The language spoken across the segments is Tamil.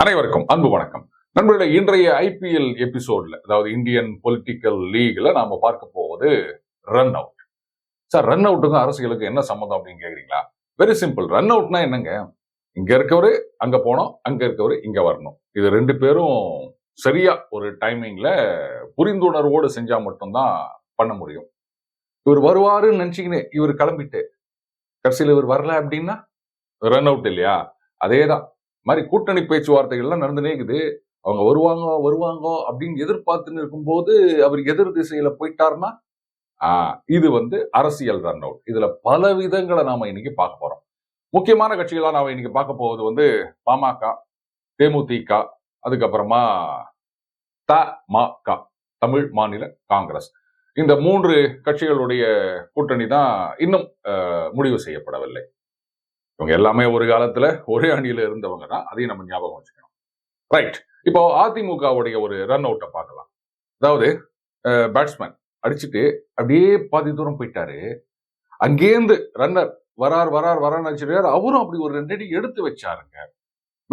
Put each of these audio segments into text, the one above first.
அனைவருக்கும் அன்பு வணக்கம். நண்பர்களே இன்றைய ஐபிஎல் எபிசோட்ல அதாவது இந்தியன் பொலிட்டிக்கல் லீக்ல நாம பார்க்க போவது ரன் அவுட். சார் ரன் அவுட்டுக்கும் அரசியலுக்கு என்ன சம்மந்தம் அப்படின்னு கேக்குறீங்களா? வெரி சிம்பிள் ரன் அவுட்னா என்னங்க? இங்க இருக்கவரு அங்க போனோம் அங்க இருக்கவரு இங்க வரணும். இது ரெண்டு பேரும் சரியா ஒரு டைமிங்ல புரிந்துணர்வோடு செஞ்சா மட்டும்தான் பண்ண முடியும். இவர் வருவாருன்னு நினைச்சிக்கினே இவர் கிளம்பிட்டு கடைசியில் இவர் வரல அப்படின்னா ரன் அவுட் இல்லையா? அதே தான் மாதிரி கூட்டணி பேச்சுவார்த்தைகள்லாம் நடந்துனே இருக்குது. அவங்க வருவாங்க வருவாங்க அப்படின்னு எதிர்பார்த்துன்னு இருக்கும்போது அவர் எதிர் திசையில போயிட்டாருன்னா ஆஹ் இது வந்து அரசியல் ரன் அவுட் இதுல பல விதங்களை நாம இன்னைக்கு பார்க்க போறோம். முக்கியமான கட்சிகளாக நாம இன்னைக்கு பார்க்க போவது வந்து பாமக தேமுதிக அதுக்கப்புறமா தமாக தமிழ் மாநில காங்கிரஸ். இந்த மூன்று கட்சிகளுடைய கூட்டணி தான் இன்னும் முடிவு செய்யப்படவில்லை. இவங்க எல்லாமே ஒரு காலத்துல ஒரே அணியில இருந்தவங்க தான். அதையும் நம்ம ஞாபகம் வச்சுக்கணும். ரைட் இப்போ அதிமுகவுடைய ஒரு ரன் அவுட்டை பார்க்கலாம். அதாவது பேட்ஸ்மேன் அடிச்சுட்டு அப்படியே பாதி தூரம் போயிட்டாரு. அங்கேருந்து ரன்னர் வரார் வரார் வரான்னு நினைச்சிருக்காரு அவரும் அப்படி ஒரு ரெண்டு அடி எடுத்து வச்சாருங்க.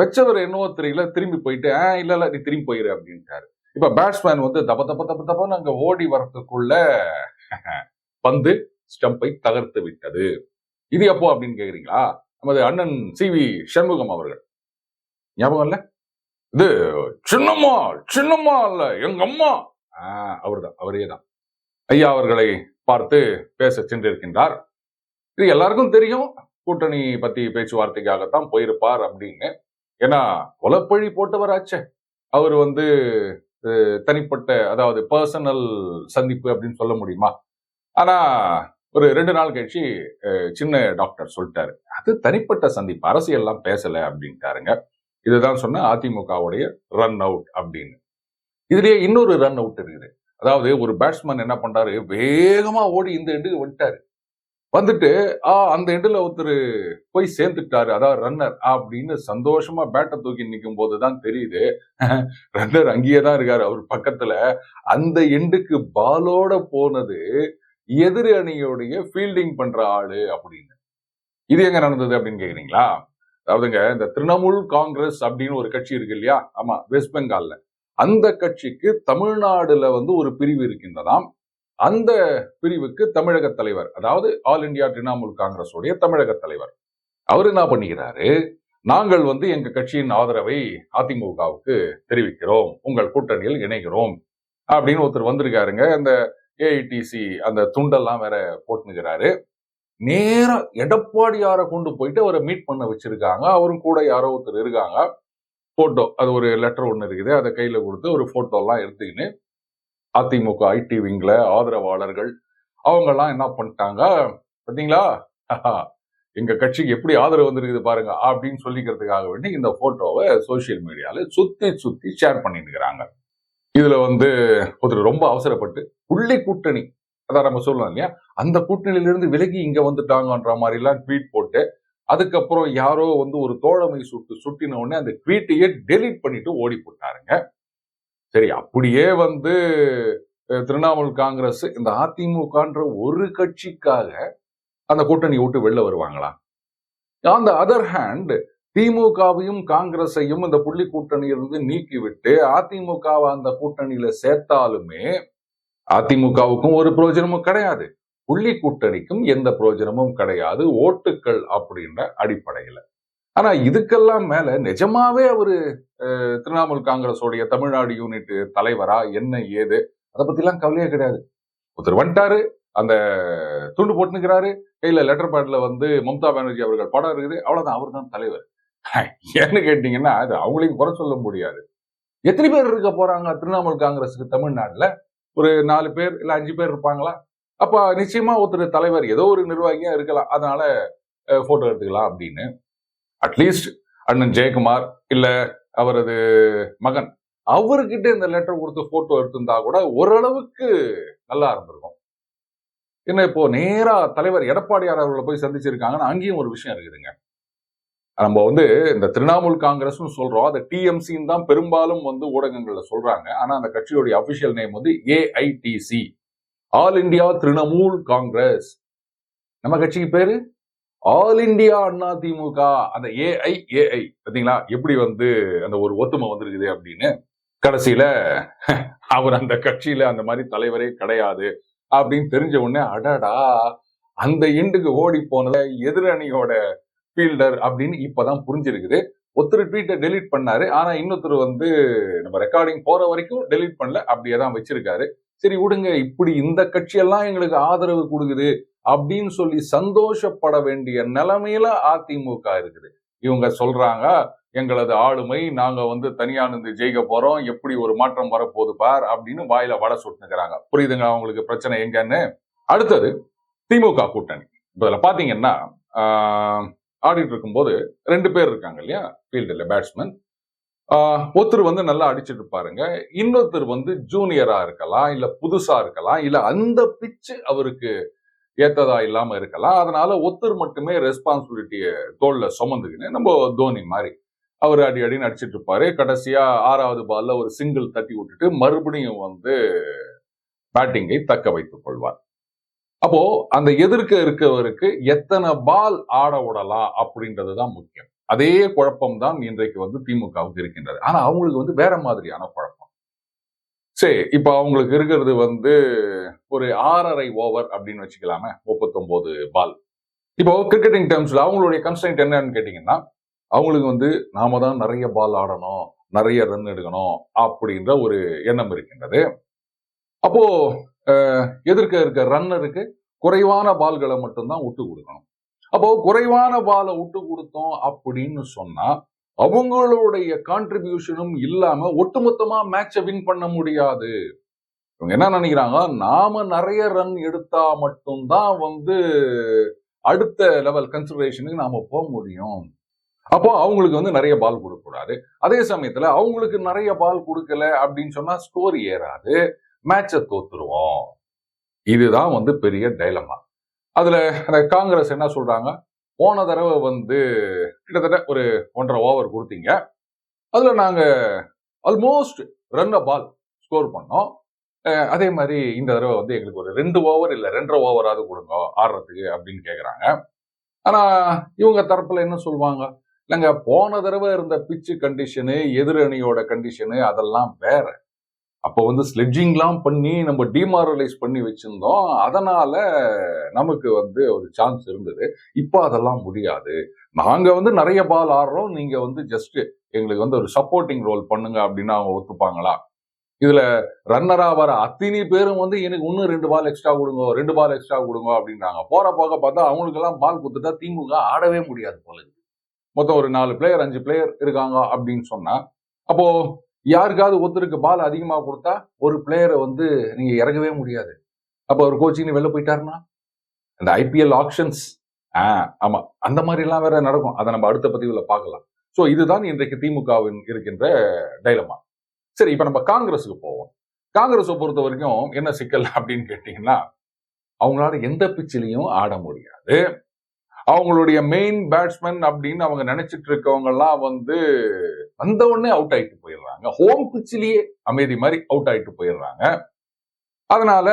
வச்சவர் என்னவோ தெரியல. திரும்பி போயிட்டு ஆ இல்ல இல்ல நீ திரும்பி போயிரு அப்படின்ட்டாரு. இப்ப பேட்ஸ்மேன் வந்து தப்ப தப்ப தப்ப தப்பன்னு அங்க ஓடி வரத்துக்குள்ள பந்து ஸ்டம்பை தகர்த்து விட்டது. இது எப்போ அப்படின்னு கேட்குறீங்களா நமது அண்ணன் சி. வி. சண்முகம் அவர்கள். ஞாபகம் இல்லை? இது சின்னம்மா சின்னம்மா இல்ல எங்க அம்மா அவர்தான் அவரே தான் ஐயா அவர்களை பார்த்து பேச சென்றிருக்கின்றார். இது எல்லாருக்கும் தெரியும். கூட்டணி பத்தி பேச்சுவார்த்தைக்காகத்தான் போயிருப்பார் அப்படின்னு. ஏன்னா கொலப்பழி போட்டவராச்சே. அவர் வந்து தனிப்பட்ட அதாவது பர்சனல் சந்திப்பு அப்படின்னு சொல்ல முடியுமா? ஆனா ஒரு ரெண்டு நாள் கழிச்சு சின்ன டாக்டர் சொல்லிட்டாரு. அது தனிப்பட்ட சந்திப்பு. அரசியல்லாம் பேசல அப்படின்ட்டாருங்க. இதுதான் சொன்ன அதிமுகவுடைய ரன் அவுட் அப்படின்னு. இதுலயே இன்னொரு ரன் அவுட் இருக்குது. அதாவது ஒரு பேட்ஸ்மேன் என்ன பண்றாரு? வேகமா ஓடி இந்த எண்டுக்கு வந்துட்டாரு. வந்துட்டு ஆ அந்த எண்டுல ஒருத்தர் போய் சேர்ந்துட்டாரு அதாவது ரன்னர் அப்படின்னு சந்தோஷமா பேட்டை தூக்கி நிற்கும் போதுதான் தெரியுது. ரன்னர் அங்கேயே தான் இருக்காரு அவர் பக்கத்துல. அந்த எண்டுக்கு பாலோட போனது எதிர் அணியோடைய ஃபீல்டிங் பண்ற ஆளு அப்படின்னு. இது எங்க நடந்தது அப்படின்னு கேக்குறீங்களா? அதாவதுங்க இந்த திரிணாமுல் காங்கிரஸ் அப்படின்னு ஒரு கட்சி இருக்கு இல்லையா? ஆமா வெஸ்ட் பெங்கால்ல. அந்த கட்சிக்கு தமிழ்நாடுல வந்து ஒரு பிரிவு இருக்கின்றதாம். அந்த பிரிவுக்கு தமிழக தலைவர் அதாவது ஆல் இந்தியா திரிணாமுல் காங்கிரஸ் உடைய தமிழக தலைவர். அவர் என்ன பண்ணிக்கிறாரு நாங்கள் வந்து எங்க கட்சியின் ஆதரவை அதிமுகவுக்கு தெரிவிக்கிறோம். உங்கள் கூட்டணியில் இணைகிறோம். அப்படின்னு ஒருத்தர் வந்திருக்காருங்க. அந்த ஏஐடிசி அந்த துண்டெல்லாம் வேற போட்டுனுக்கிறாரு. நேரா எடப்பாடியாரை கொண்டு போயிட்டு அவரை மீட் பண்ண வச்சிருக்காங்க. அவரும் கூட யாரோ ஒருத்தர் இருக்காங்க. போட்டோ அது ஒரு லெட்டர் ஒன்று இருக்குது. அதை கையில் கொடுத்து ஒரு ஃபோட்டோலாம் எல்லாம் எடுத்துக்கின்னு அதிமுக ஐடி விங்ல ஆதரவாளர்கள் அவங்க எல்லாம் என்ன பண்ணிட்டாங்க? பார்த்தீங்களா எங்க கட்சிக்கு எப்படி ஆதரவு வந்திருக்குது பாருங்க அப்படின்னு சொல்லிக்கிறதுக்காக வேண்டி இந்த போட்டோவை சோசியல் மீடியால சுத்தி சுத்தி ஷேர் பண்ணிட்டு இதுல வந்து ஒருத்தர் ரொம்ப அவசரப்பட்டு புள்ளி கூட்டணி அதான் நம்ம சொல்லலாம் இல்லையா? அந்த கூட்டணியிலிருந்து விலகி இங்க வந்துட்டாங்கன்ற மாதிரி எல்லாம் ட்வீட் போட்டு அதுக்கப்புறம் யாரோ வந்து ஒரு தோழமை சுட்டு சுட்டின உடனே அந்த ட்வீட்டையே டெலீட் பண்ணிட்டு ஓடி போட்டாருங்க. சரி அப்படியே வந்து திரிணாமுல் காங்கிரஸ் இந்த அதிமுகன்ற ஒரு கட்சிக்காக அந்த கூட்டணி விட்டு வெளில வருவாங்களா? ஆன் த அதர் ஹேண்ட் திமுகவையும் காங்கிரஸையும் இந்த புள்ளி கூட்டணியிலிருந்து நீக்கிவிட்டு அதிமுகவை அந்த கூட்டணியில சேர்த்தாலுமே அதிமுகவுக்கும் ஒரு பிரயோஜனமும் கிடையாது. புள்ளி கூட்டணிக்கும் எந்த பிரயோஜனமும் கிடையாது. ஓட்டுக்கள் அப்படின்ற அடிப்படையில. ஆனா இதுக்கெல்லாம் மேல நிஜமாவே அவரு திரிணாமுல் காங்கிரஸோடைய தமிழ்நாடு யூனிட் தலைவரா? என்ன ஏது? அதை பத்தி எல்லாம் கவலையே கிடையாது. ஒருத்தர் வந்துட்டாரு அந்த துண்டு போட்டுனுக்கிறாரு கையில லெட்டர் பேட்ல வந்து மம்தா பானர்ஜி அவர்கள் படம் இருக்குது அவ்வளவுதான் அவர் தான் தலைவர். ஏன்னு கேட்டீங்கன்னா அது அவங்களையும் குறை சொல்ல முடியாது. எத்தனை பேர் இருக்க போறாங்க திரிணாமுல் காங்கிரஸுக்கு தமிழ்நாட்டுல? ஒரு நாலு பேர் இல்ல அஞ்சு பேர் இருப்பாங்களா? அப்ப நிச்சயமா ஒருத்தர் தலைவர் ஏதோ ஒரு நிர்வாகியா இருக்கலாம். அதனால போட்டோ எடுத்துக்கலாம் அப்படின்னு. அட்லீஸ்ட் அண்ணன் ஜெயக்குமார் இல்ல அவரது மகன். அவர்கிட்ட இந்த லெட்டர் கொடுத்து போட்டோ எடுத்திருந்தா கூட ஓரளவுக்கு நல்லா இருந்திருக்கும். என்ன இப்போ நேரா தலைவர் எடப்பாடியார் அவர்களை போய் சந்திச்சிருக்காங்கன்னா அங்கேயும் ஒரு விஷயம் இருக்குதுங்க. நம்ம வந்து இந்த திரிணாமுல் காங்கிரஸ்னு சொல்றோம். அந்த டிஎம்சின்னு தான் பெரும்பாலும் வந்து ஊடகங்கள்ல சொல்றாங்க. ஆனா அந்த கட்சியோடைய அபிஷியல் நேம் வந்து AITC all India Trinamool Congress நம்ம கட்சிக்கு பேரு? All India Anna DMK. அந்த ஏஐ ஏஐ பார்த்தீங்களா? எப்படி வந்து அந்த ஒரு ஒத்துமை வந்திருக்குது அப்படின்னு கடைசியில அவர் அந்த கட்சியில அந்த மாதிரி தலைவரே கிடையாது அப்படின்னு தெரிஞ்ச உடனே அடடா அந்த எண்டுக்கு ஓடி போனத எதிரணியோட ஃபீல்டர் அப்படின்னு இப்பதான் புரிஞ்சிருக்குது. ஒருத்தர் ட்வீட்டை டெலீட் பண்ணாரு ஆனா இன்னொருத்தர் வந்து நம்ம ரெக்கார்டிங் போற வரைக்கும் டெலீட் பண்ணல அப்படியே தான் வச்சிருக்காரு. சரி விடுங்க இப்படி இந்த கட்சியெல்லாம் எங்களுக்கு ஆதரவு கொடுக்குது. அப்படின்னு சொல்லி சந்தோஷப்பட வேண்டிய நிலைமையில அதிமுக இருக்குது. இவங்க சொல்றாங்க எங்களது ஆளுமை நாங்க வந்து தனியா நின்று ஜெயிக்க போறோம் எப்படி ஒரு மாற்றம் வரப்போகுது பார் அப்படின்னு வாயில வட சுட்டுக்கிறாங்க புரியுதுங்க அவங்களுக்கு பிரச்சனை எங்கன்னு? அடுத்தது திமுக கூட்டணி. இப்ப இதுல பாத்தீங்கன்னா ஆஹ், ஆடிட்டு இருக்கும்போது ரெண்டு பேர் இருக்காங்க இல்லையா? ஃபீல்டில் பேட்ஸ்மேன் ஒருத்தர் வந்து நல்லா அடிச்சிட்டு பாருங்க இன்னொருத்தர் வந்து ஜூனியரா இருக்கலாம் இல்ல புதுசா இருக்கலாம் இல்ல அந்த பிச்சு அவருக்கு ஏத்ததா இல்லாம இருக்கலாம். அதனால ஒருத்தர் மட்டுமே ரெஸ்பான்சிபிலிட்டியை தோல்ல சுமந்துக்கின்னு நம்ம தோனி மாதிரி அவர் அடி அடின்னு அடிச்சிட்டு இருப்பாரு. கடைசியா ஆறாவது பால்ல ஒரு சிங்கிள் தட்டி விட்டுட்டு மறுபடியும் வந்து பேட்டிங்கை தக்க வைத்துக் கொள்வார். அப்போ அந்த எதிர்க்க இருக்கவருக்கு எத்தனை பால் ஆட விடலாம் அப்படின்றது தான் முக்கியம். அதே குழப்பம் தான் இன்றைக்கு வந்து திமுகவுக்கு இருக்கின்றது. ஆனா அவங்களுக்கு வந்து வேற மாதிரியான குழப்பம். சரி இப்போ அவங்களுக்கு இருக்கிறது வந்து ஒரு ஆறரை ஓவர் அப்படின்னு வச்சுக்கலாமே முப்பத்தொம்போது பால். இப்போ கிரிக்கெட்டிங் டேர்ம்ஸில் அவங்களுடைய கன்ஸ்டன்ட் என்னன்னு கேட்டீங்கன்னா அவங்களுக்கு வந்து நாம தான் நிறைய பால் ஆடணும் நிறைய ரன் எடுக்கணும் அப்படின்ற ஒரு எண்ணம் இருக்கின்றது. அப்போ எதிர்க்க இருக்க ரன்னருக்கு குறைவான பால்களை மட்டும்தான் விட்டு கொடுக்கணும். அப்போ குறைவான பாலை விட்டு கொடுத்தோம் அப்படின்னு சொன்னா அவங்களுடைய கான்ட்ரிபியூஷனும் இல்லாம ஒட்டுமொத்தமா மேட்சை வின் பண்ண முடியாது. இவங்க என்ன நினைக்கிறாங்க? நாம நிறைய ரன் எடுத்தா மட்டும்தான் வந்து அடுத்த லெவல் கன்சிடரேஷனுக்கு நாம போக முடியும். அப்போ அவங்களுக்கு வந்து நிறைய பால் கொடுக்கக்கூடாது. அதே சமயத்துல அவங்களுக்கு நிறைய பால் கொடுக்கல அப்படின்னு சொன்னா ஸ்கோர் ஏறாது. மேட்சை தோத்துருவோம். இதுதான் வந்து பெரிய டைலமா அதுல அந்த காங்கிரஸ் என்ன சொல்றாங்க? போன தடவை வந்து கிட்டத்தட்ட ஒரு ஒன்றரை ஓவர் கொடுத்தீங்க. அதில் நாங்கள் ஆல்மோஸ்ட் ரன் பால் ஸ்கோர் பண்ணோம். அதே மாதிரி இந்த தடவை வந்து எங்களுக்கு ஒரு ரெண்டு ஓவர் இல்லை ரெண்டரை ஓவராவது கொடுங்க ஆடுறதுக்கு அப்படின்னு கேட்குறாங்க ஆனால் இவங்க தரப்பில் என்ன சொல்லுவாங்க? இல்லைங்க போன தடவை இருந்த பிச்சு கண்டிஷனு எதிரணியோட கண்டிஷனு அதெல்லாம் வேற. அப்போ வந்து ஸ்லெட்ஜிங்லாம் பண்ணி நம்ம டிமாரலைஸ் பண்ணி வச்சுருந்தோம். அதனால நமக்கு வந்து ஒரு சான்ஸ் இருந்தது. இப்போ அதெல்லாம் முடியாது. நாங்கள் வந்து நிறைய பால் ஆடுறோம். நீங்கள் வந்து ஜஸ்ட் எங்களுக்கு வந்து ஒரு சப்போர்ட்டிங் ரோல் பண்ணுங்க அப்படின்னு அவங்க ஒத்துப்பாங்களா? இதுல ரன்னரா வர அத்தனை பேரும் வந்து எனக்கு இன்னும் ரெண்டு பால் எக்ஸ்ட்ரா கொடுங்க ரெண்டு பால் எக்ஸ்ட்ரா கொடுங்க அப்படின்றாங்க போற போக பார்த்தா அவங்களுக்கு எல்லாம் பால் கொடுத்துட்டா திமுக ஆடவே முடியாது போல மொத்தம் ஒரு நாலு பிளேயர் அஞ்சு பிளேயர் இருக்காங்க அப்படின்னு சொன்னா அப்போ யாருக்காவது ஒருத்தருக்கு பால் அதிகமா கொடுத்தா ஒரு பிளேயரை வந்து நீங்க இறங்கவே முடியாது. அப்போ ஒரு கோச்சிங்னு வெளில போயிட்டாருன்னா? இந்த ஐபிஎல் ஆக்ஷன்ஸ் ஆ ஆமா. அந்த மாதிரி எல்லாம் வேற நடக்கும். அதை நம்ம அடுத்த பதிவுல பார்க்கலாம். சோ இதுதான் இன்றைக்கு திமுகவின் இருக்கின்ற டைலமா சரி இப்ப நம்ம காங்கிரஸுக்கு போவோம். காங்கிரஸை பொறுத்த வரைக்கும் என்ன சிக்கல் அப்படின்னு கேட்டீங்கன்னா அவங்களால எந்த பிச்சிலையும் ஆட முடியாது. அவங்களுடைய மெயின் பேட்ஸ்மேன் அப்படின்னு அவங்க நினைச்சிட்டு இருக்கவங்க எல்லாம் வந்து வந்த உடனே அவுட் ஆயிட்டு போயிடுறாங்க. ஹோம் பிச்சிலேயே அமைதி மாதிரி அவுட் ஆயிட்டு போயிடுறாங்க. அதனால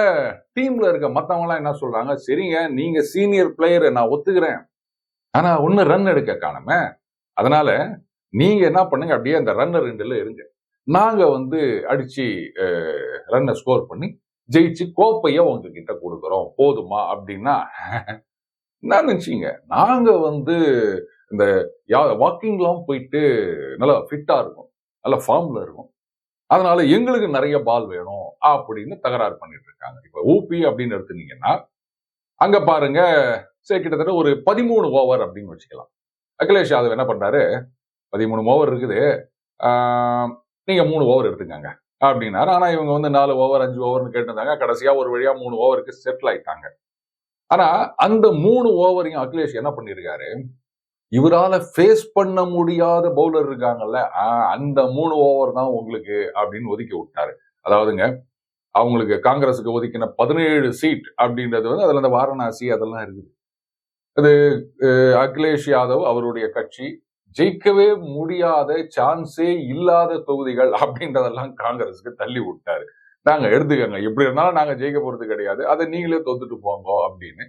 டீம்ல இருக்க மத்தவங்க எல்லாம் என்ன சொல்றாங்க? சரிங்க நீங்க சீனியர் பிளேயரை நான் ஒத்துக்கிறேன். ஆனா ஒண்ணு ரன் எடுக்க காணுமே அதனால நீங்க என்ன பண்ணுங்க? அப்படியே அந்த ரன்னர் ரெண்டுல இருங்க. நாங்க வந்து அடிச்சு ரன்னை ஸ்கோர் பண்ணி ஜெயிச்சு கோப்பையை உங்ககிட்ட கொடுக்குறோம். போதுமா? அப்படின்னா என்ன நினைச்சீங்க நாங்க வந்து இந்த வாக்கிங்லாம் போயிட்டு நல்லா ஃபிட்டா இருக்கும் நல்ல ஃபார்ம்ல இருக்கும் அதனால எங்களுக்கு நிறைய பால் வேணும் அப்படின்னு தகராறு பண்ணிட்டு இருக்காங்க. இப்ப ஊபி அப்படின்னு எடுத்துனீங்கன்னா அங்க பாருங்க சரி கிட்டத்தட்ட ஒரு பதிமூணு ஓவர் அப்படின்னு வச்சுக்கலாம். அகிலேஷ் யாதவ் என்ன பண்றாரு? பதிமூணு ஓவர் இருக்குது. நீங்கள் நீங்க மூணு ஓவர் எடுத்துக்கங்க அப்படின்னாரு. ஆனா இவங்க வந்து நாலு ஓவர் அஞ்சு ஓவர்னு கேட்டிருந்தாங்க. கடைசியா ஒரு வழியா மூணு ஓவருக்கு செட்டில் ஆயிட்டாங்க. ஆனா அந்த மூணு ஓவரையும் அகிலேஷ் என்ன பண்ணிருக்காரு? இவரால ஃபேஸ் பண்ண முடியாத பவுலர் இருக்காங்கல்ல அந்த மூணு ஓவர் தான் உங்களுக்கு அப்படின்னு ஒதுக்கி விட்டாரு. அதாவதுங்க அவங்களுக்கு காங்கிரஸுக்கு ஒதுக்கின பதினேழு சீட் அப்படின்றது வந்து அதுல அந்த வாரணாசி அதெல்லாம் இருக்குது. அது அஹ், அகிலேஷ் யாதவ் அவருடைய கட்சி ஜெயிக்கவே முடியாத சான்ஸே இல்லாத தொகுதிகள் அப்படின்றதெல்லாம் காங்கிரஸுக்கு தள்ளி விட்டாரு. நாங்க எடுத்துக்கோங்க. எப்படி இருந்தாலும் நாங்க ஜெயிக்க போறது கிடையாது. அதை நீங்களே தோத்துட்டு போங்க அப்படின்னு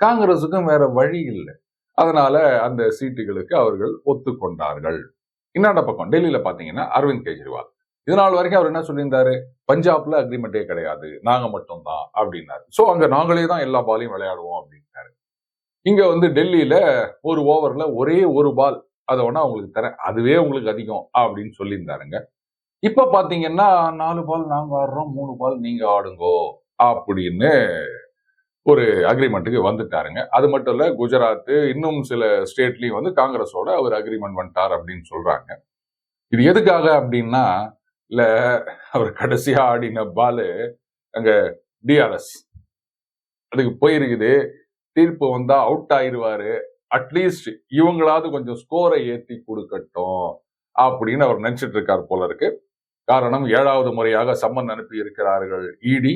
காங்கிரஸுக்கும் வேற வழி இல்லை. அதனால அந்த சீட்டுகளுக்கு அவர்கள் ஒத்துக்கொண்டார்கள். இன்னொரு பக்கம் டெல்லியில பாத்தீங்கன்னா அரவிந்த் கெஜ்ரிவால். இதனால் வரைக்கும் அவர் என்ன சொல்லியிருந்தாரு? பஞ்சாப்ல அக்ரிமெண்டே கிடையாது. நாங்க மட்டும்தான் அப்படின்னாரு. சோ அங்க நாங்களே தான் எல்லா பாலையும் விளையாடுவோம் அப்படின்னாரு. இங்க வந்து டெல்லியில ஒரு ஓவர்ல ஒரே ஒரு பால் அதை வேணா உங்களுக்கு தரேன். அதுவே உங்களுக்கு அதிகம் அப்படின்னு சொல்லியிருந்தாருங்க. இப்ப பாத்தீங்கன்னா நாலு பால் நாங்க ஆடுறோம் மூணு பால் நீங்க ஆடுங்கோ அப்படின்னு ஒரு அக்ரிமெண்ட்டுக்கு வந்துட்டாருங்க. அது மட்டும் இல்ல குஜராத் இன்னும் சில ஸ்டேட்லயும் வந்து காங்கிரஸோட அவர் அக்ரிமெண்ட் வந்துட்டார் அப்படின்னு சொல்றாங்க. இது எதுக்காக அப்படின்னா இல்ல அவர் கடைசியா ஆடின பாலு அங்க டிஆர்எஸ் அதுக்கு போயிருக்குது. தீர்ப்பு வந்தா அவுட் ஆயிடுவாரு அட்லீஸ்ட் இவங்களாவது கொஞ்சம் ஸ்கோரை ஏத்தி கொடுக்கட்டும் அப்படின்னு அவர் நினைச்சிட்டு இருக்கார் போல இருக்கு. காரணம் ஏழாவது முறையாக சம்மன் அனுப்பி இருக்கிறார்கள் இடி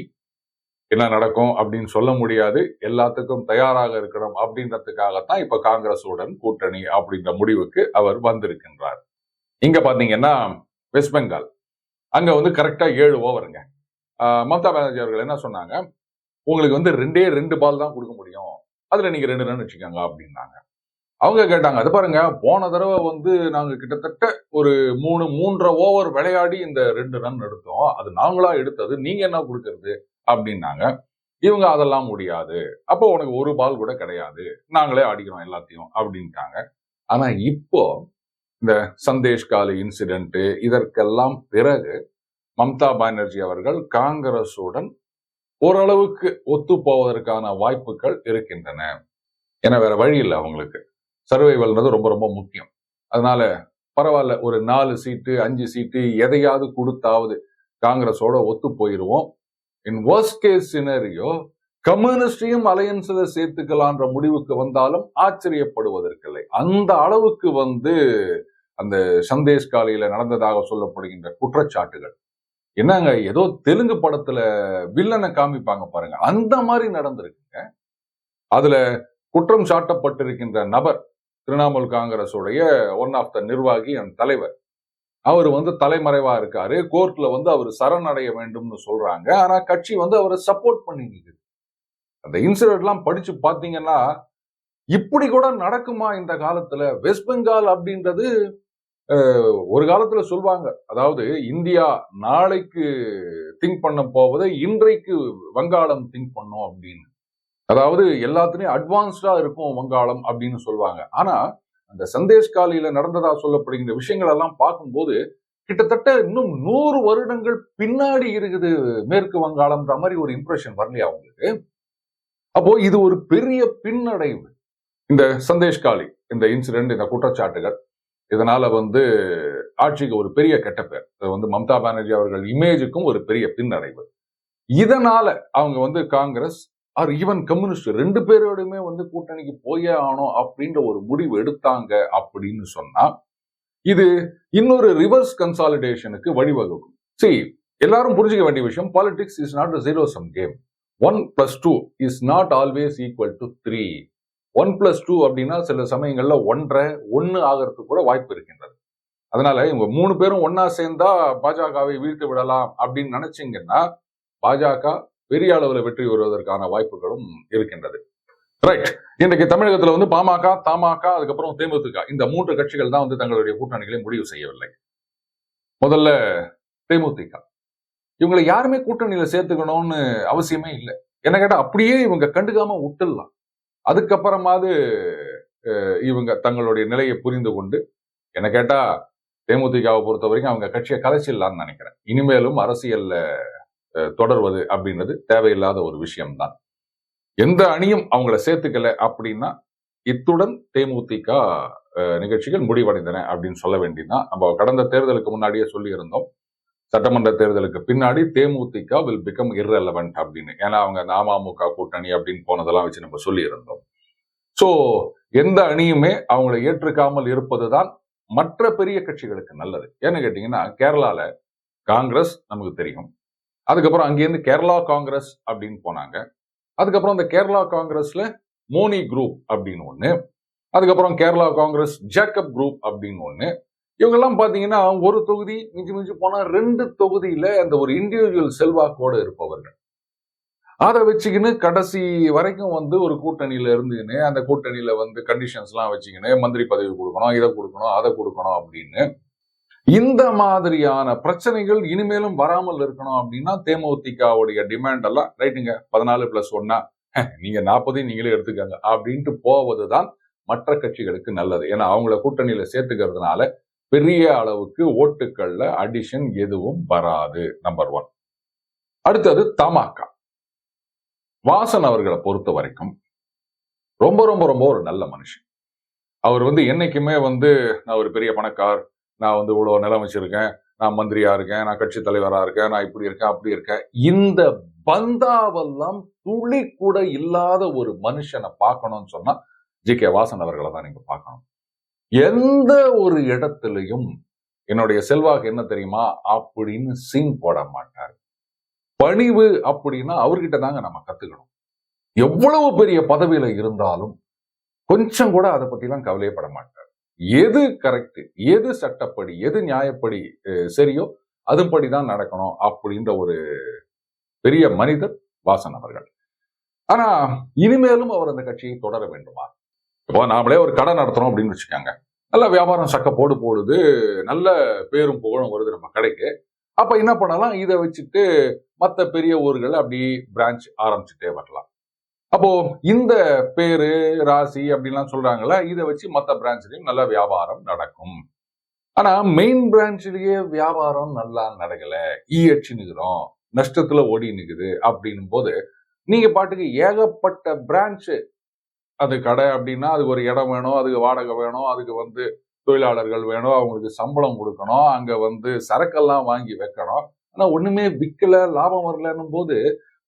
என்ன நடக்கும் அப்படின்னு சொல்ல முடியாது. எல்லாத்துக்கும் தயாராக இருக்கணும் அப்படின்றதுக்காகத்தான் இப்ப காங்கிரசுடன் கூட்டணி அப்படின்ற முடிவுக்கு அவர் வந்திருக்கின்றார். இங்க பாத்தீங்கன்னா வெஸ்ட் பெங்கால் அங்க வந்து கரெக்டா ஏழு ஓவருங்க மம்தா பானர்ஜி அவர்கள் என்ன சொன்னாங்க? உங்களுக்கு வந்து ரெண்டே ரெண்டு பால் தான் கொடுக்க முடியும். அதுல நீங்க ரெண்டு ரன் வச்சுக்கோங்க அப்படின்னாங்க. அவங்க கேட்டாங்க அது பாருங்க போன தடவை வந்து நாங்க கிட்டத்தட்ட ஒரு மூணு மூன்றரை ஓவர் விளையாடி இந்த ரெண்டு ரன் எடுத்தோம். அது நாங்களா எடுத்தது நீங்க என்ன கொடுக்கறது? அப்படின்னாங்க. இவங்க அதெல்லாம் முடியாது. அப்போ உனக்கு ஒரு பால் கூட கிடையாது. நாங்களே அடிக்கிறோம் எல்லாத்தையும். அப்படின்ட்டாங்க. ஆனா இப்போ இந்த சந்தேஷ் காலி இன்சிடென்ட் இதற்கெல்லாம் பிறகு மம்தா பானர்ஜி அவர்கள் காங்கிரஸுடன் ஓரளவுக்கு ஒத்து போவதற்கான வாய்ப்புகள் இருக்கின்றன. ஏன்னா வேற வழி இல்லை அவங்களுக்கு. சர்வைவல்ன்றது ரொம்ப ரொம்ப முக்கியம். அதனால பரவாயில்ல ஒரு நாலு சீட்டு அஞ்சு சீட்டு எதையாவது கொடுத்தாவது காங்கிரஸோட ஒத்து போயிடுவோம் இன் worst கேஸ் சினரியோ கம்யூனிஸ்டையும் அலையன்ஸ்ல சேர்த்துக்கலான்ற முடிவுக்கு வந்தாலும் ஆச்சரியப்படுவதற்கில்லை அந்த அளவுக்கு வந்து அந்த சந்தேஷ் காலையில நடந்ததாக சொல்லப்படுகின்ற குற்றச்சாட்டுகள். என்னங்க ஏதோ தெலுங்கு படத்துல வில்லனை காமிப்பாங்க பாருங்க. அந்த மாதிரி நடந்திருக்குங்க. அதுல குற்றம் சாட்டப்பட்டிருக்கின்ற நபர் திரிணாமுல் காங்கிரஸுடைய ஒன் ஆஃப் த நிர்வாகி அண்ட் தலைவர். அவர் வந்து தலைமறைவா இருக்காரு. கோர்ட்ல வந்து அவர் சரணடைய வேண்டும்னு சொல்றாங்க. ஆனா கட்சி வந்து அவரை சப்போர்ட் பண்ணிருக்கு அந்த இன்சிடென்ட்லாம் படிச்சு பார்த்தீங்கன்னா இப்படி கூட நடக்குமா இந்த காலத்துல? வெஸ்ட் பெங்கால் அப்படின்றது ஒரு காலத்துல சொல்லுவாங்க அதாவது இந்தியா நாளைக்கு திங்க் பண்ண போவதை இன்றைக்கு வங்காளம் திங்க் பண்ணும் அப்படின்னு. அதாவது எல்லாத்துலயும் அட்வான்ஸ்டா இருக்கும் வங்காளம் அப்படின்னு சொல்லுவாங்க ஆனா அந்த சந்தேஷ் காலியில நடந்ததா சொல்லப்படுகின்ற விஷயங்கள் எல்லாம் பார்க்கும்போது கிட்டத்தட்ட இன்னும் நூறு வருடங்கள் பின்னாடி இருக்குது மேற்கு வங்காளம்ன்ற மாதிரி ஒரு இம்ப்ரெஷன் வரலையா உங்களுக்கு? அப்போ இது ஒரு பெரிய பின்னடைவு. இந்த சந்தேஷ் காலி இந்த இன்சிடென்ட் இந்த குற்றச்சாட்டுகள் இதனால வந்து ஆட்சிக்கு ஒரு பெரிய கெட்ட பேர். இது வந்து மம்தா பானர்ஜி அவர்கள் இமேஜுக்கும் ஒரு பெரிய பின்னடைவு. இதனால அவங்க வந்து காங்கிரஸ் ஆர் ஈவன் கம்யூனிஸ்ட் ரெண்டு பேரோடையுமே வந்து கூட்டணிக்கு போயே ஆனோம் அப்படின்ற ஒரு முடிவு எடுத்தாங்க அப்படின்னு சொன்னா இது இன்னொரு ரிவர்ஸ் கன்சாலிடேஷனுக்கு வழிவகுக்கும். சரி எல்லாரும் புரிஞ்சுக்க வேண்டிய விஷயம் politics is not zero sum game one plus two is not always equal to three one plus two அப்படின்னா சில சமயங்கள்ல ஒன்றரை ஒன்னு ஆகிறதுக்கு கூட வாய்ப்பு இருக்கின்றது. அதனால இவங்க மூணு பேரும் ஒன்னா சேர்ந்தா பாஜகவை வீழ்த்து விடலாம் அப்படின்னு நினைச்சீங்கன்னா பாஜக பெரிய அளவுல வெற்றி பெறுவதற்கான வாய்ப்புகளும் இருக்கின்றது. ரைட் இன்றைக்கு தமிழகத்துல வந்து பாமக தமாக அதுக்கப்புறம் தேமுதிக இந்த மூன்று கட்சிகள் தான் வந்து தங்களுடைய கூட்டணிகளை முடிவு செய்யவில்லை. முதல்ல தேமுதிக. இவங்களை யாருமே கூட்டணியில சேர்த்துக்கணும்னு அவசியமே இல்லை. என்ன கேட்டா அப்படியே இவங்க கண்டுக்காம விட்டுடலாம். அதுக்கப்புறமாவது இவங்க தங்களுடைய நிலையை புரிந்து கொண்டு என்ன கேட்டா தேமுதிகவை பொறுத்த வரைக்கும் அவங்க கட்சியை கலைச்சிடலாம்னு நினைக்கிறேன். இனிமேலும் அரசியல்ல தொடர்வது அப்படின்றது தேவையில்லாத ஒரு விஷயம்தான். எந்த அணியும் அவங்கள சேர்த்துக்கல அப்படின்னா இத்துடன் தேமுதிக நிகழ்ச்சிகள் முடிவடைந்தன அப்படின்னு சொல்ல வேண்டியதுதான். நம்ம கடந்த தேர்தலுக்கு முன்னாடியே சொல்லியிருந்தோம். சட்டமன்ற தேர்தலுக்கு பின்னாடி தேமுதிக வில் பிகம் irrelevant அப்படின்னு. ஏன்னா அவங்க அந்த அமமுக கூட்டணி அப்படின்னு போனதெல்லாம் வச்சு நம்ம சொல்லியிருந்தோம். சோ எந்த அணியுமே அவங்களை ஏற்றுக்காமல் இருப்பதுதான் மற்ற பெரிய கட்சிகளுக்கு நல்லது. ஏன்னு கேட்டீங்கன்னா கேரளால காங்கிரஸ் நமக்கு தெரியும். அதுக்கப்புறம் அங்கேருந்து கேரளா காங்கிரஸ் அப்படின்னு போனாங்க. அதுக்கப்புறம் அந்த கேரளா காங்கிரஸ்ல மோனி குரூப் அப்படின்னு ஒன்று அதுக்கப்புறம் கேரளா காங்கிரஸ் ஜேக்கப் குரூப் அப்படின்னு ஒன்று இவங்கெல்லாம் பார்த்தீங்கன்னா ஒரு தொகுதி மிஞ்சி மிஞ்சி போனால் ரெண்டு தொகுதியில அந்த ஒரு இண்டிவிஜுவல் செல்வாக்கோடு இருப்பவர்கள். அதை வச்சுக்கின்னு கடைசி வரைக்கும் வந்து ஒரு கூட்டணியில இருந்துக்கின்னு அந்த கூட்டணியில வந்து கண்டிஷன்ஸ் எல்லாம் வச்சுக்கின்னு மந்திரி பதவி கொடுக்கணும் இதை கொடுக்கணும் அதை கொடுக்கணும் அப்படின்னு இந்த மாதிரியான பிரச்சனைகள் இனிமேலும் வராமல் இருக்கணும் அப்படின்னா தேமுதிகவுடைய டிமாண்ட் எல்லாம் ரைட்டுங்க பதினாலு பிளஸ் ஒன்னா நீங்க நாற்பதையும் நீங்களே எடுத்துக்கங்க அப்படின்ட்டு போவதுதான் மற்ற கட்சிகளுக்கு நல்லது. ஏன்னா அவங்கள கூட்டணியில சேர்த்துக்கிறதுனால பெரிய அளவுக்கு ஓட்டுக்கள்ல அடிஷன் எதுவும் வராது நம்பர் ஒன் அடுத்தது தமாகா. வாசன் அவர்களை பொறுத்த வரைக்கும் ரொம்ப ரொம்ப ரொம்ப ஒரு நல்ல மனுஷன். அவர் வந்து என்னைக்குமே வந்து நான் ஒரு பெரிய பணக்கார் நான் வந்து இவ்வளவு நிலம் வச்சுருக்கேன் நான் மந்திரியா இருக்கேன் நான் கட்சி தலைவரா இருக்கேன் நான் இப்படி இருக்கேன் அப்படி இருக்கேன். இந்த பந்தாவெல்லாம் துளி கூட இல்லாத ஒரு மனுஷனை பார்க்கணும்னு சொன்னா ஜி கே வாசன் அவர்களை தான் நீங்க பார்க்கணும். எந்த ஒரு இடத்துலையும் என்னுடைய செல்வாக்கு என்ன தெரியுமா? அப்படின்னு சீன் போட மாட்டார். பணிவு அப்படின்னா அவர்கிட்ட தாங்க நம்ம கத்துக்கணும். எவ்வளவு பெரிய பதவியில இருந்தாலும் கொஞ்சம் கூட அதை பத்திலாம் கவலையப்பட மாட்டார். எது கரெக்ட் எது சட்டப்படி எது நியாயப்படி சரியோ அதுபடி தான் நடக்கணும் அப்படின்ற ஒரு பெரிய மனிதர் வாசன் அவர்கள். ஆனா இனிமேலும் அவர் அந்த கட்சியை தொடர வேண்டுமா? இப்போ நாமளே ஒரு கடை நடத்துறோம் அப்படின்னு வச்சுக்கோங்க. நல்ல வியாபாரம் சக்க போடு போடுது நல்ல பேரும் புகழும் வருது நம்ம கடைக்கு. அப்ப என்ன பண்ணலாம்? இதை வச்சுட்டு மற்ற பெரிய ஊர்கள் அப்படி பிரான்ச் ஆரம்பிச்சுட்டே வரலாம். அப்போ இந்த பேரு ராசி அப்படின்லாம் சொல்றாங்கல்ல இதை வச்சு மற்ற பிரான்ச்லயும் நல்ல வியாபாரம் நடக்கும். ஆனா மெயின் பிரான்ச்லயே வியாபாரம் நல்லா நடக்கல. ஈ அடிச்சுன்னுக்குறோம் நஷ்டத்துல ஓடி நிக்குது அப்படின்னும் போது நீங்க பாட்டுக்கு ஏகப்பட்ட பிரான்ச் அது கடை அப்படின்னா அதுக்கு ஒரு இடம் வேணும் அதுக்கு வாடகை வேணும் அதுக்கு வந்து தொழிலாளர்கள் வேணும் அவங்களுக்கு சம்பளம் கொடுக்கணும் அங்க வந்து சரக்கெல்லாம் வாங்கி வைக்கணும். ஆனா ஒண்ணுமே விற்கல லாபம் வரலன்னும் போது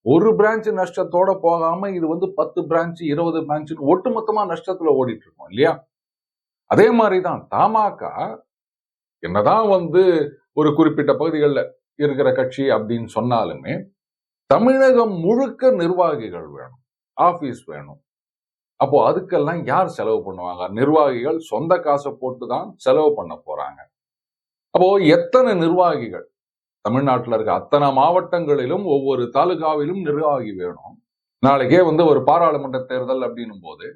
ஒரு பிரான்ச் நஷ்டத்தோட போகாம இது வந்து பத்து பிரான்ச் இருபது பிரான்ச் ஒட்டுமொத்தமா நஷ்டத்துல ஓடிட்டு இருக்கோம் இல்லையா? அதே மாதிரிதான் தமாக என்னதான் வந்து ஒரு குறிப்பிட்ட பகுதிகளில் இருக்கிற கட்சி அப்படின்னு சொன்னாலுமே தமிழகம் முழுக்க நிர்வாகிகள் வேணும் ஆபீஸ் வேணும். அப்போ அதுக்கெல்லாம் யார் செலவு பண்ணுவாங்க? நிர்வாகிகள் சொந்த காசை போட்டு தான் செலவு பண்ண போறாங்க. அப்போ எத்தனை நிர்வாகிகள் தமிழ்நாட்டில் இருக்க அத்தனை மாவட்டங்களிலும் ஒவ்வொரு தாலுகாவிலும் நிர்வாகி வேணும். நாளைக்கே வந்து ஒரு பாராளுமன்ற தேர்தல் அப்படின்னும் போது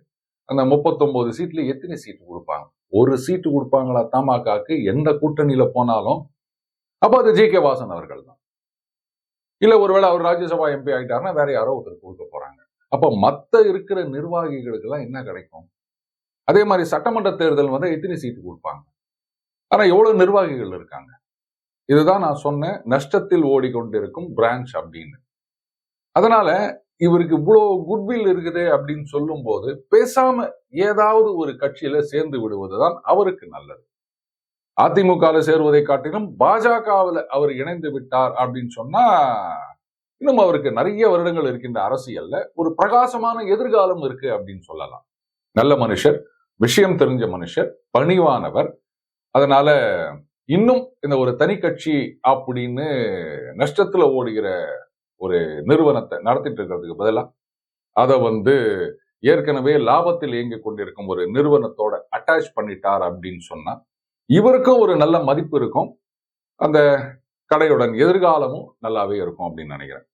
அந்த முப்பத்தொன்பது சீட்ல எத்தனை சீட்டு கொடுப்பாங்க? ஒரு சீட்டு கொடுப்பாங்களா தமாகாக்கு? எந்த கூட்டணியில போனாலும்? அப்ப அது ஜி கே வாசன் அவர்கள் தான். இல்ல ஒருவேளை அவர் ராஜ்யசபா எம்பி ஆயிட்டாருன்னா வேற யாரோ ஒருத்தர் கொடுக்க போறாங்க. அப்ப மத்த இருக்கிற நிர்வாகிகளுக்கு எல்லாம் என்ன கிடைக்கும்? அதே மாதிரி சட்டமன்ற தேர்தல் வந்து எத்தனை சீட்டு கொடுப்பாங்க? ஆனா எவ்வளவு நிர்வாகிகள் இருக்காங்க? இதுதான் நான் சொன்னேன் நஷ்டத்தில் ஓடிக்கொண்டிருக்கும் பிரான்ச் அப்படின்னு. அதனால இவருக்கு இவ்வளோ குட்வில் இருக்குது அப்படின்னு சொல்லும்போது பேசாம ஏதாவது ஒரு கட்சியில சேர்ந்து விடுவதுதான் அவருக்கு நல்லது. அதிமுகவில் சேருவதை காட்டிலும் பாஜகவில் அவர் இணைந்து விட்டார் அப்படின்னு சொன்னா இன்னும் அவருக்கு நிறைய வருடங்கள் இருக்கின்ற அரசியல்ல ஒரு பிரகாசமான எதிர்காலம் இருக்கு அப்படின்னு சொல்லலாம். நல்ல மனுஷர் விஷயம் தெரிஞ்ச மனுஷர் பணிவானவர். அதனால இன்னும் இந்த ஒரு தனி கட்சி அப்படின்னு நஷ்டத்துல ஓடுகிற ஒரு நிறுவனத்தை நடத்திட்டு இருக்கிறதுக்கு பதிலா அதை வந்து ஏற்கனவே லாபத்தில் இயங்கிக் கொண்டிருக்கும் ஒரு நிறுவனத்தோட அட்டாச் பண்ணிட்டார் அப்படின்னு சொன்னா இவருக்கும் ஒரு நல்ல மதிப்பு இருக்கும். அந்த கடையுடன் எதிர்காலமும் நல்லாவே இருக்கும் அப்படின்னு நினைக்கிறேன்.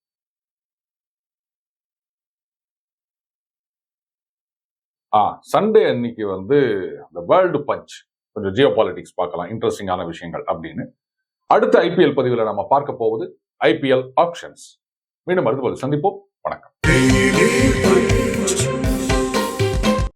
ஆ சண்டே அன்னைக்கு வந்து அந்த வேர்ல்டு பஞ்ச் கொஞ்சம் ஜியோ பாலிட்டிக்ஸ் பார்க்கலாம் இன்ட்ரெஸ்டிங்கான விஷயங்கள் அப்படின்னு. அடுத்த ஐபிஎல் பதிவில் நம்ம பார்க்க போவது ஐபிஎல் ஆப்ஷன்ஸ் மீண்டும் அடுத்த சந்திப்போம். வணக்கம்.